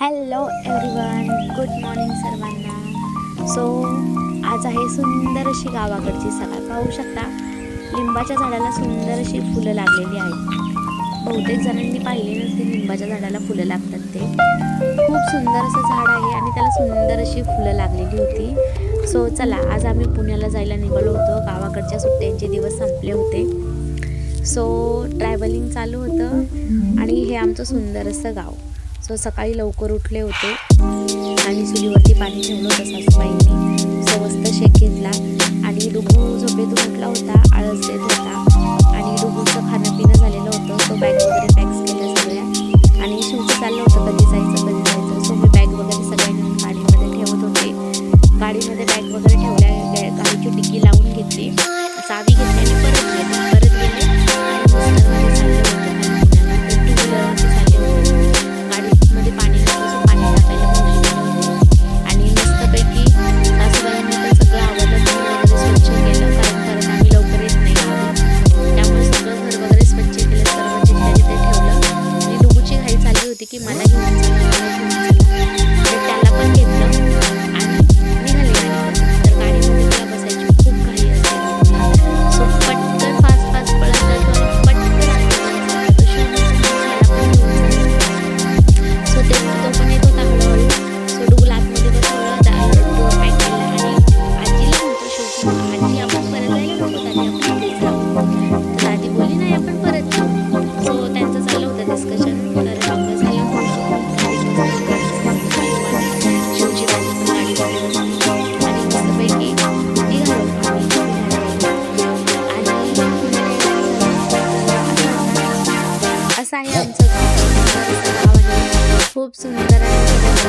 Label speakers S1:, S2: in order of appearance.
S1: Hello everyone good morning सर्वांना. So आज आहे सुंदर अशी गावाकडची सकाळ पाहू शकता लिंबाच्या झाडाला सुंदर अशी फुलं लागलेली आहेत. बहुतेक जणांनी पाहिले नसते लिंबाच्या झाडाला फुलं लागतात ते. खूप सुंदर असं झाड आहे आणि त्याला सुंदर अशी फुलं लागलेली होती. सो चला आज आम्ही पुण्याला जायला निघालो होतो. गावाकडच्या सुट्ट्यांचे दिवस संपले होते. सो ट्रॅव्हलिंग चालू होतं आणि हे आमचं सुंदर असं गाव. सो सकाळी लवकर उठले होते. आणि चुलीवरती पाणी ठेवलं होतं सासूबाईंनी. सो मस्त शेक घेतला. आणि डुबू झोपेतून उठला होता आळस देत होता. आणि डुबूचं खाणं पिणं झालेलं होतं. सो बॅग वगैरे पॅक्स केल्या सगळ्या. आणि शिवचं चाललं होतं कधी जायचं कधी जायचं. सो मी बॅग वगैरे सगळ्या घेऊन गाडीमध्ये ठेवत होते. गाडीमध्ये बॅग वगैरे ठेवल्या गाडीची टिकी लावून घेतली. चावी घेतली आणि परत गेले. चालली होती खूप सुंदर आहे